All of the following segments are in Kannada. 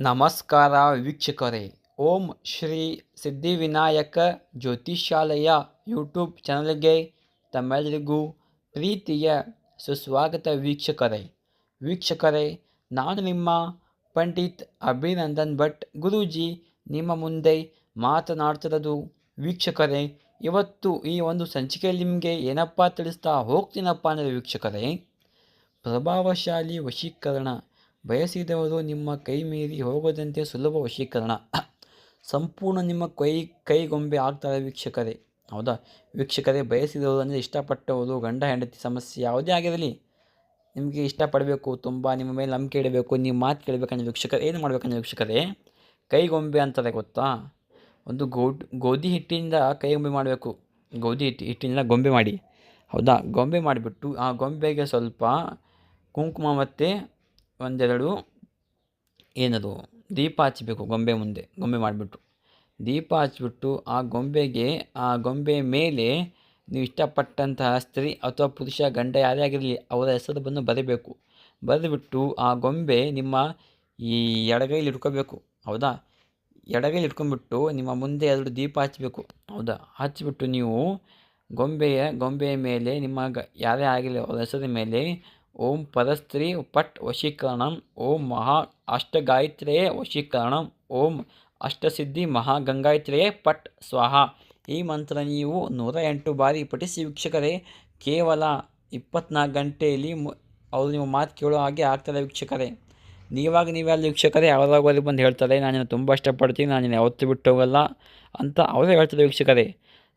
ನಮಸ್ಕಾರ ವೀಕ್ಷಕರೇ. ಓಂ ಶ್ರೀ ಸಿದ್ಧಿವಿನಾಯಕ ಜ್ಯೋತಿಷ್ಯಾಲಯ ಯೂಟ್ಯೂಬ್ ಚಾನಲ್ಗೆ ತಮ್ಮೆಲ್ಲರಿಗೂ ಪ್ರೀತಿಯ ಸುಸ್ವಾಗತ ವೀಕ್ಷಕರೇ. ವೀಕ್ಷಕರೇ, ನಾನು ನಿಮ್ಮ ಪಂಡಿತ್ ಅಭಿನಂದನ್ ಭಟ್ ಗುರೂಜಿ. ನಿಮ್ಮ ಮುಂದೆ ಮಾತನಾಡ್ತಿರೋದು ವೀಕ್ಷಕರೇ, ಇವತ್ತು ಈ ಒಂದು ಸಂಚಿಕೆಯಲ್ಲಿ ನಿಮಗೆ ಏನಪ್ಪ ತಿಳಿಸ್ತಾ ಹೋಗ್ತೀನಪ್ಪ ಅಂದರೆ ವೀಕ್ಷಕರೇ, ಪ್ರಭಾವಶಾಲಿ ವಶೀಕರಣ ಬಯಸಿದವರು ನಿಮ್ಮ ಕೈ ಮೀರಿ ಹೋಗದಂತೆ ಸುಲಭ ವಶೀಕರಣ. ಸಂಪೂರ್ಣ ನಿಮ್ಮ ಕೈ, ಕೈಗೊಂಬೆ ಆಗ್ತಾರೆ ವೀಕ್ಷಕರೇ. ಹೌದಾ? ವೀಕ್ಷಕರೇ, ಬಯಸಿದವರು ಅಂದರೆ ಇಷ್ಟಪಟ್ಟವರು, ಗಂಡ, ಹೆಂಡತಿ ಸಮಸ್ಯೆ ಯಾವುದೇ ಆಗಿರಲಿ, ನಿಮಗೆ ಇಷ್ಟಪಡಬೇಕು, ತುಂಬ ನಿಮ್ಮ ಮೇಲೆ ನಂಬಿಕೆ ಇಡಬೇಕು, ನೀವು ಮಾತು ಕೇಳಬೇಕಂದ್ರೆ ವೀಕ್ಷಕರು, ಏನು ಮಾಡಬೇಕಂದ್ರೆ ವೀಕ್ಷಕರೇ, ಕೈಗೊಂಬೆ ಅಂತಾರೆ ಗೊತ್ತಾ? ಒಂದು ಗೋಡ್, ಗೋಧಿ ಹಿಟ್ಟಿನಿಂದ ಕೈಗೊಂಬೆ ಮಾಡಬೇಕು. ಗೋಧಿ ಹಿಟ್ಟು ಹಿಟ್ಟಿನಿಂದ ಗೊಂಬೆ ಮಾಡಿ. ಹೌದಾ? ಗೊಂಬೆ ಮಾಡಿಬಿಟ್ಟು ಆ ಗೊಂಬೆಗೆ ಸ್ವಲ್ಪ ಕುಂಕುಮ ಮತ್ತು ಒಂದೆರಡು ಏನದು? ದೀಪ ಹಚ್ಚಬೇಕು ಗೊಂಬೆ ಮುಂದೆ, ಗೊಂಬೆ ಮಾಡಿಬಿಟ್ಟು. ದೀಪ ಹಚ್ಚಿಬಿಟ್ಟು ಆ ಗೊಂಬೆಗೆ, ಆ ಗೊಂಬೆ ಮೇಲೆ ನೀವು ಇಷ್ಟಪಟ್ಟಂತಹ ಸ್ತ್ರೀ ಅಥವಾ ಪುರುಷ, ಗಂಡ ಯಾರೇ ಆಗಿರಲಿ, ಅವರ ಹೆಸರು ಬಂದು ಬರೀಬೇಕು. ಬರೆದುಬಿಟ್ಟು ಆ ಗೊಂಬೆ ನಿಮ್ಮ ಈ ಎಡಗೈಲಿ ಇಟ್ಕೋಬೇಕು ಹೌದಾ? ಎಡಗೈಲಿ ಇಟ್ಕೊಂಡ್ಬಿಟ್ಟು ನಿಮ್ಮ ಮುಂದೆ ಎರಡು ದೀಪ ಹಚ್ಚಬೇಕು ಹೌದಾ? ಹಚ್ಚಿಬಿಟ್ಟು ನೀವು ಗೊಂಬೆಯ ಗೊಂಬೆಯ ಮೇಲೆ ನಿಮ್ಮ ಗ, ಯಾರೇ ಆಗಿರಲಿ, ಅವರ ಹೆಸರಿನ ಮೇಲೆ ಓಂ ಪರಸ್ತ್ರೀ ಪಟ್ ವಶೀಕರಣಂ ಓಂ ಮಹಾ ಅಷ್ಟಗಾಯತ್ರಿಯೇ ವಶೀಕರಣಂ ಓಂ ಅಷ್ಟಸಿದ್ಧಿ ಮಹಾಗಂಗಾಯತ್ರಿಯೇ ಪಟ್ ಸ್ವಾಹ ಈ ಮಂತ್ರ ನೀವು ನೂರ ಎಂಟು ಬಾರಿ ಪಠಿಸಿ ವೀಕ್ಷಕರೇ, ಕೇವಲ ಇಪ್ಪತ್ನಾಲ್ಕು ಗಂಟೆಯಲ್ಲಿ ಅವರು ನಿಮ್ಮ ಮಾತು ಕೇಳೋ ಹಾಗೆ ಆಗ್ತದೆ ವೀಕ್ಷಕರೇ. ನೀವಾಗ ನೀವೆಲ್ಲ ವೀಕ್ಷಕರೇ ಯಾವಾಗಲೂ ಬಂದು ಹೇಳ್ತಾರೆ ನಾನು ತುಂಬ ಇಷ್ಟಪಡ್ತೀನಿ ನಾನು ಯಾವತ್ತೂ ಬಿಟ್ಟು ಹೋಗಲ್ಲ ಅಂತ ಅವರೇ ಹೇಳ್ತಾರೆ ವೀಕ್ಷಕರೇ.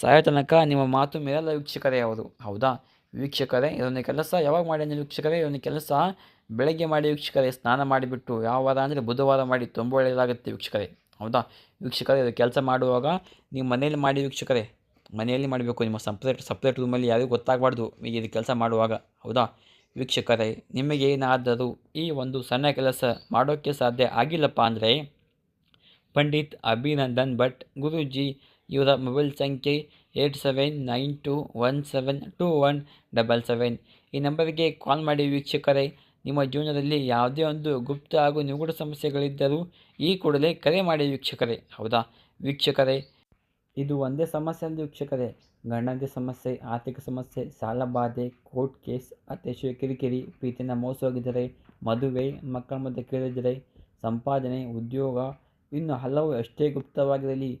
ಸಾಯೋ ತನಕ ನಿಮ್ಮ ಮಾತು ಮೇಲಲ್ಲ ವೀಕ್ಷಕರೇ ಅವರು. ಹೌದಾ? ವೀಕ್ಷಕರೇ, ಇದೊಂದು ಕೆಲಸ ಯಾವಾಗ ಮಾಡಿ ಅಂದರೆ ವೀಕ್ಷಕರೇ, ಇದೊಂದು ಕೆಲಸ ಬೆಳಗ್ಗೆ ಮಾಡಿ ವೀಕ್ಷಕರೇ, ಸ್ನಾನ ಮಾಡಿಬಿಟ್ಟು ಯಾವ ವಾರ ಅಂದರೆ ಬುಧವಾರ ಮಾಡಿ ತುಂಬ ಒಳ್ಳೆಯದಾಗುತ್ತೆ ವೀಕ್ಷಕರೇ. ಹೌದಾ? ವೀಕ್ಷಕರೇ, ಇದು ಕೆಲಸ ಮಾಡುವಾಗ ನೀವು ಮನೆಯಲ್ಲಿ ಮಾಡಿ ವೀಕ್ಷಕರೇ, ಮನೆಯಲ್ಲಿ ಮಾಡಬೇಕು, ನಿಮ್ಮ ಸಪ್ರೇಟ್ ಸಪ್ರೇಟ್ ರೂಮಲ್ಲಿ ಯಾರಿಗೂ ಗೊತ್ತಾಗಬಾರ್ದು ಈಗ ಇದು ಕೆಲಸ ಮಾಡುವಾಗ. ಹೌದಾ? ವೀಕ್ಷಕರೇ, ನಿಮಗೆ ಏನಾದರೂ ಈ ಒಂದು ಸಣ್ಣ ಕೆಲಸ ಮಾಡೋಕ್ಕೆ ಸಾಧ್ಯ ಆಗಿಲ್ಲಪ್ಪ ಅಂದರೆ, ಪಂಡಿತ್ ಅಭಿನಂದನ್ ಭಟ್ ಗುರೂಜಿ ಇವರ ಮೊಬೈಲ್ ಸಂಖ್ಯೆ eight seven nine two one seven two one double seven. ಈ ನಂಬರಿಗೆ ಕಾಲ್ ಮಾಡಿ ವೀಕ್ಷಕರೇ, ನಿಮ್ಮ ಜೀವನದಲ್ಲಿ ಯಾವುದೇ ಒಂದು ಗುಪ್ತ ಹಾಗೂ ನಿಗೂಢ ಸಮಸ್ಯೆಗಳಿದ್ದರೂ ಈ ಕೂಡಲೇ ಕರೆ ಮಾಡಿ ವೀಕ್ಷಕರೇ. ಹೌದಾ? ವೀಕ್ಷಕರೇ, ಇದು ಒಂದೇ ಸಮಸ್ಯೆ ಅಲ್ಲ ವೀಕ್ಷಕರೇ. ಗಂಡಂತೆ ಸಮಸ್ಯೆ, ಆರ್ಥಿಕ ಸಮಸ್ಯೆ, ಸಾಲ ಬಾಧೆ, ಕೋರ್ಟ್ ಕೇಸ್, ಅತ್ಯಶಯ, ಕಿರಿಕಿರಿ ಪ್ರೀತಿನ ಮೋಸ ಹೋಗಿದ್ದರೆ, ಮದುವೆ, ಮಕ್ಕಳ ಮಧ್ಯೆ ಕೇಳಿದರೆ, ಸಂಪಾದನೆ, ಉದ್ಯೋಗ, ಇನ್ನು ಹಲವು ಅಷ್ಟೇ ಗುಪ್ತವಾಗಿರಲಿ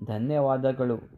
ಧನ್ಯವಾದಗಳು.